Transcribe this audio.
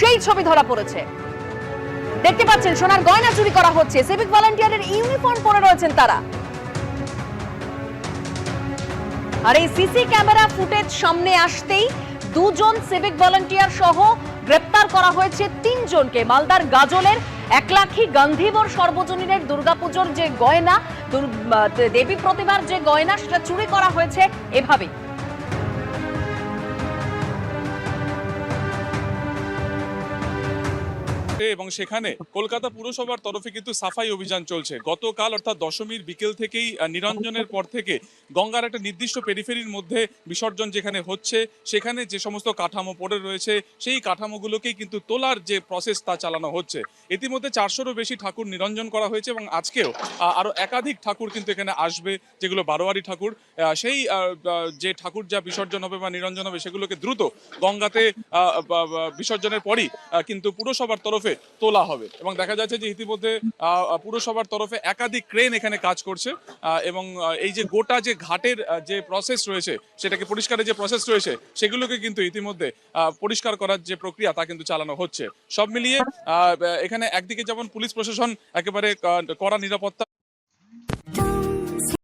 সেই ছবি ধরা পড়েছে। দেখতে পাচ্ছেন, সোনার গয়না চুরি করা হচ্ছে। সিভিক ভলান্টিয়ারের ইউনিফর্ম পরে রয়েছেন তারা। আর এই সিসি ক্যামেরা ফুটেজ সামনে আসতেই দুজন সিভিক ভলান্টিয়ার সহ গ্রেপ্তার করা হয়েছে তিনজনকে। মালদার গাজলের একলাখি গান্ধীবর সর্বজনীনের দুর্গাপুজোর যে গয়না দেবী প্রতিমার যে গয়না, সেটা চুরি করা হয়েছে এভাবেই। এবং সেখানে কলকাতা পুরসভার তরফে কিন্তু সাফাই অভিযান চলছে। গতকাল অর্থাৎ দশমীর বিকেল থেকেই নিরঞ্জনের পর থেকে গঙ্গার একটা নির্দিষ্ট পেরিফেরির মধ্যে বিসর্জন যেখানে হচ্ছে সেখানে যে সমস্ত কাঠামো পড়ে রয়েছে সেই কাঠামোগুলোকেই কিন্তু তোলার যে প্রসেস তা চালানো হচ্ছে। ইতিমধ্যে চারশোরও বেশি ঠাকুর নিরঞ্জন করা হয়েছে এবং আজকেও আহ, আরও একাধিক ঠাকুর কিন্তু এখানে আসবে যেগুলো বারোয়ারি ঠাকুর। সেই যে ঠাকুর যা বিসর্জন হবে বা নিরঞ্জন হবে সেগুলোকে দ্রুত গঙ্গাতে বিসর্জনের পরই কিন্তু পুরসভার তরফে তোলা হবে। এবং দেখা যাচ্ছে যে ইতিমধ্যে পুরসভার তরফে একাধিক ক্রেন এখানে কাজ করছে এবং এই যে গোটা যে ঘাটের যে প্রসেস রয়েছে, সেটাকে পরিষ্কারের যে প্রসেস রয়েছে, সেগুলোকে কিন্তু ইতিমধ্যে পরিষ্কার করার যে প্রক্রিয়া, তা কিন্তু চালানো হচ্ছে। সব মিলিয়ে এখানে একদিকে যেমন পুলিশ প্রশাসন একেবারে করা নিরাপত্তা